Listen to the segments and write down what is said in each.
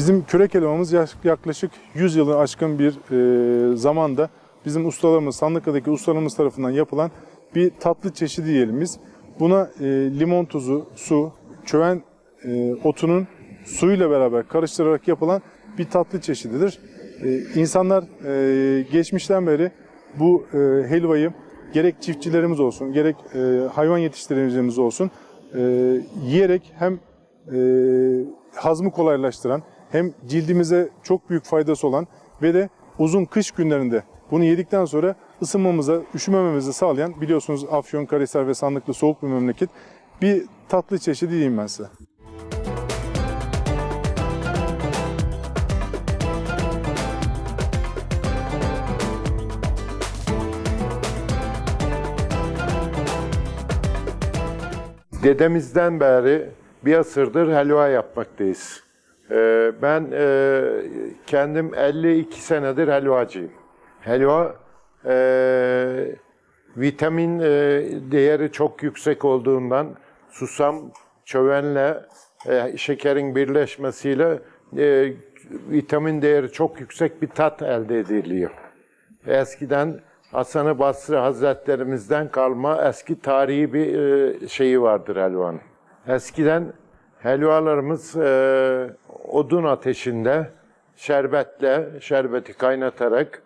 Bizim kürek yaş- yaklaşık 100 yılı aşkın bir e, zamanda bizim ustalarımız, Sandıklı'daki ustalarımız tarafından yapılan bir tatlı çeşidi diyelim biz. Buna e, limon tuzu, su, çöven e, otunun suyuyla beraber karıştırarak yapılan bir tatlı çeşididir. İnsanlar geçmişten beri bu helvayı gerek çiftçilerimiz olsun, gerek hayvan yetiştiricilerimiz olsun yiyerek hem hazmı kolaylaştıran hem cildimize çok büyük faydası olan ve de uzun kış günlerinde bunu yedikten sonra ısınmamıza, üşümememizi sağlayan biliyorsunuz Afyon, Karahisar ve Sandıklı soğuk bir memleket bir tatlı çeşidi diyeyim ben size. Dedemizden beri bir asırdır helva yapmaktayız. Ee, ben e, kendim 52 senedir helvacıyım. Helva e, vitamin e, değeri çok yüksek olduğundan susam, çövenle şekerin birleşmesiyle vitamin değeri çok yüksek bir tat elde ediliyor. Eskiden Hasan-ı Basri Hazretlerimizden kalma eski tarihi bir şeyi vardır helvanın. Eskiden helvalarımız odun ateşinde şerbetle, şerbeti kaynatarak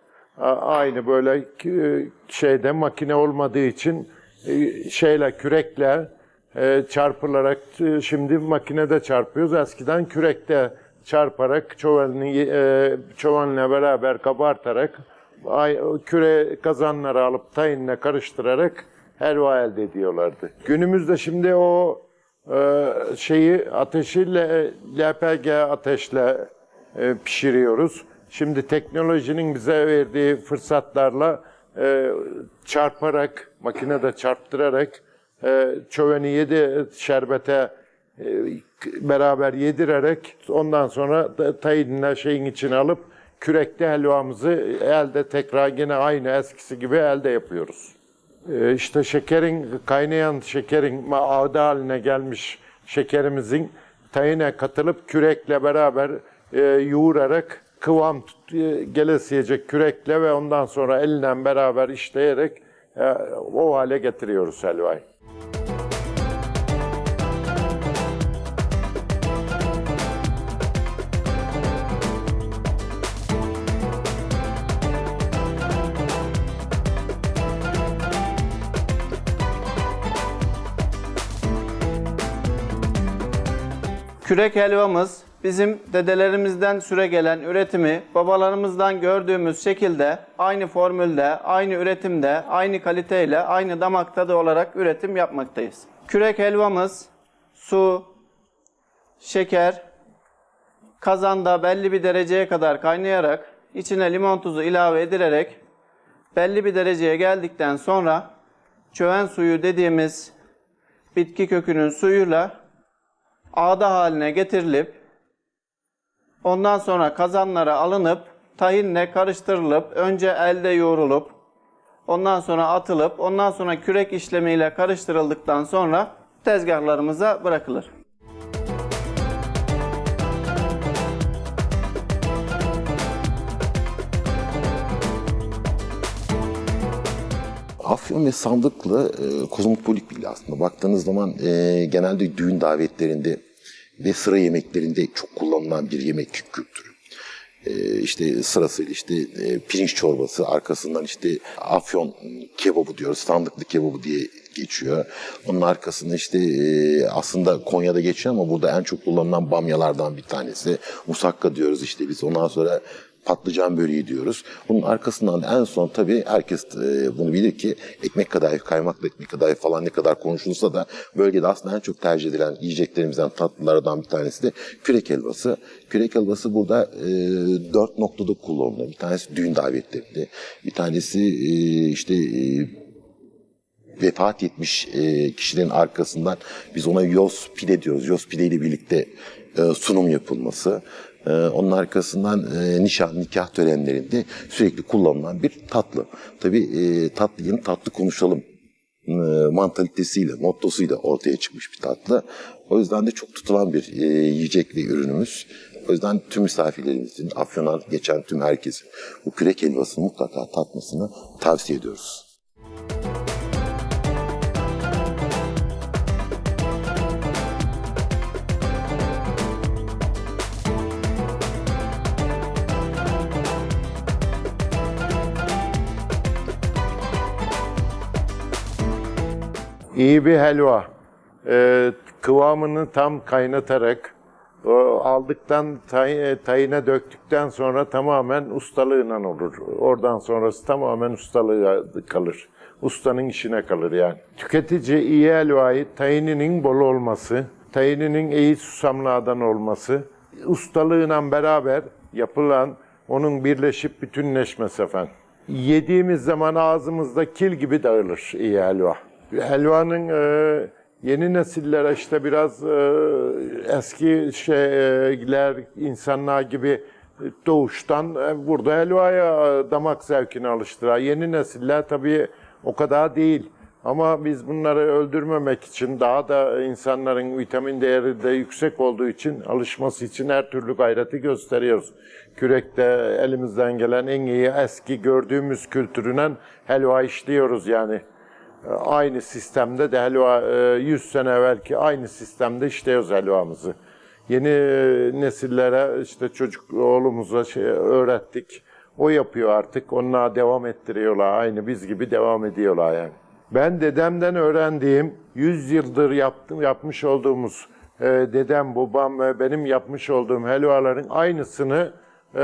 aynı böyle e, şeyde makine olmadığı için e, şeyle kürekle e, çarpılarak şimdi makinede çarpıyoruz. Eskiden kürekte çarparak çövelini e, çövenle beraber kabartarak küre kazanları alıp tayinle karıştırarak helva elde ediyorlardı. Günümüzde şimdi o şeyi ateşi L- LPG ateşle e, pişiriyoruz. Şimdi teknolojinin bize verdiği fırsatlarla e, çarparak, makinede çarptırarak e, çöveni yedi şerbete beraber yedirerek ondan sonra tayinle şeyin içine alıp kürekte helvamızı elde tekrar yine aynı eskisi gibi elde yapıyoruz. Ee, işte şekerin, kaynayan şekerin ağda haline gelmiş şekerimizin tayine katılıp kürekle beraber e, yoğurarak kıvam tut, e, gelesiyecek kürekle ve ondan sonra elle beraber işleyerek e, o hale getiriyoruz helvayı. Kürek helvamız bizim dedelerimizden süre gelen üretimi babalarımızdan gördüğümüz şekilde aynı formülde, aynı üretimde, aynı kaliteyle, aynı damak tadı olarak üretim yapmaktayız. Kürek helvamız su, şeker, kazanda belli bir dereceye kadar kaynayarak içine limon tuzu ilave edilerek belli bir dereceye geldikten sonra çöven suyu dediğimiz bitki kökünün suyuyla ağda haline getirilip ondan sonra kazanlara alınıp tahinle karıştırılıp önce elde yoğrulup ondan sonra atılıp ondan sonra kürek işlemiyle karıştırıldıktan sonra tezgahlarımıza bırakılır. Afyon ve Sandıklı e, kozmopolit bir il aslında. Baktığınız zaman e, genelde düğün davetlerinde ve sıra yemeklerinde çok kullanılan bir yemek kültürü. E, işte sırasıyla işte e, pirinç çorbası, arkasından işte Afyon kebabı diyoruz, Sandıklı kebabı diye geçiyor. Onun arkasında işte e, aslında Konya'da geçiyor ama burada en çok kullanılan bamyalardan bir tanesi. Musakka diyoruz işte biz. Ondan sonra patlıcan böreği diyoruz. Bunun arkasından da en son tabii herkes e, bunu bilir ki ekmek kadayıf, kaymaklı ekmek kadayıf falan ne kadar konuşulsa da bölgede aslında en çok tercih edilen yiyeceklerimizden, tatlılardan bir tanesi de kürek helvası. Kürek helvası burada e, dört noktada kullanılıyor. Bir tanesi düğün davetlerinde, bir tanesi e, işte e, vefat etmiş e, kişilerin arkasından biz ona yoz pide diyoruz. Yoz pide ile birlikte e, sunum yapılması. E, onun arkasından e, nişan, nikah törenlerinde sürekli kullanılan bir tatlı. Tabii e, tatlı yeni tatlı konuşalım e, mantalitesiyle, mottosuyla ortaya çıkmış bir tatlı. O yüzden de çok tutulan bir yiyecek ve ürünümüz. O yüzden tüm misafirlerimizin, Afyon'a geçen tüm herkesin bu kürek helvasını mutlaka tatmasını tavsiye ediyoruz. İyi bir helva. Ee, kıvamını tam kaynatarak o aldıktan tay, e, tayine döktükten sonra tamamen ustalığıyla olur. Oradan sonrası tamamen ustalığa kalır. Ustanın işine kalır yani. Tüketici iyi helvayı tayininin bol olması, tayininin iyi susamlardan olması, ustalığıyla beraber yapılan onun birleşip bütünleşmesi efendim. Yediğimiz zaman ağzımızda kil gibi dağılır iyi helva. Helvanın e, yeni nesillere işte biraz e, eski şeyler insanlar gibi doğuştan e, burada helvaya e, damak zevkini alıştırar. Yeni nesiller tabii o kadar değil. Ama biz bunları öldürmemek için daha da insanların vitamin değeri de yüksek olduğu için alışması için her türlü gayreti gösteriyoruz. Kürekte elimizden gelen en iyi eski gördüğümüz kültürünen helva işliyoruz yani. Aynı sistemde de helva e, 100 sene evvelki aynı sistemde işliyoruz helvamızı. Yeni e, nesillere işte çocuk oğlumuza şey öğrettik. O yapıyor artık. Onlar devam ettiriyorlar. Aynı biz gibi devam ediyorlar yani. Ben dedemden öğrendiğim 100 yıldır yaptım yapmış olduğumuz e, dedem, babam ve benim yapmış olduğum helvaların aynısını e,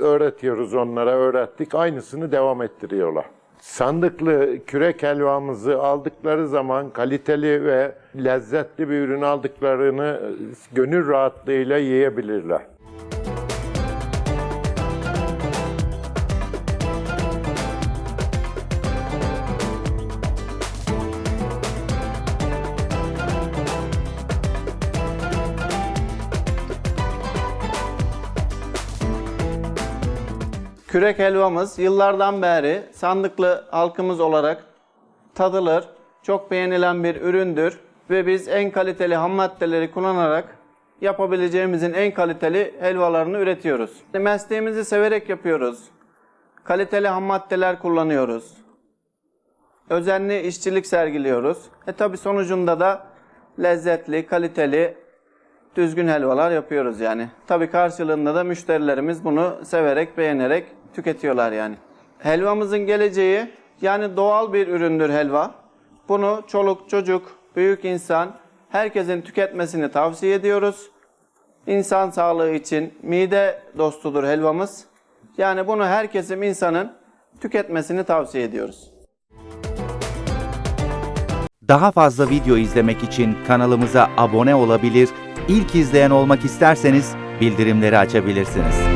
öğretiyoruz onlara, öğrettik. Aynısını devam ettiriyorlar. Sandıklı kürek helvamızı aldıkları zaman kaliteli ve lezzetli bir ürün aldıklarını gönül rahatlığıyla yiyebilirler. Kürek helvamız yıllardan beri sandıklı halkımız olarak tadılır, çok beğenilen bir üründür ve biz en kaliteli ham maddeleri kullanarak yapabileceğimizin en kaliteli helvalarını üretiyoruz. Mesleğimizi severek yapıyoruz. Kaliteli ham maddeler kullanıyoruz. Özenli işçilik sergiliyoruz. E tabi sonucunda da lezzetli, kaliteli, düzgün helvalar yapıyoruz yani. Tabii karşılığında da müşterilerimiz bunu severek, beğenerek tüketiyorlar yani. Helvamızın geleceği yani doğal bir üründür helva. Bunu çoluk, çocuk, büyük insan herkesin tüketmesini tavsiye ediyoruz. İnsan sağlığı için mide dostudur helvamız. Yani bunu her kesim insanın tüketmesini tavsiye ediyoruz. Daha fazla video izlemek için kanalımıza abone olabilir, ilk izleyen olmak isterseniz bildirimleri açabilirsiniz.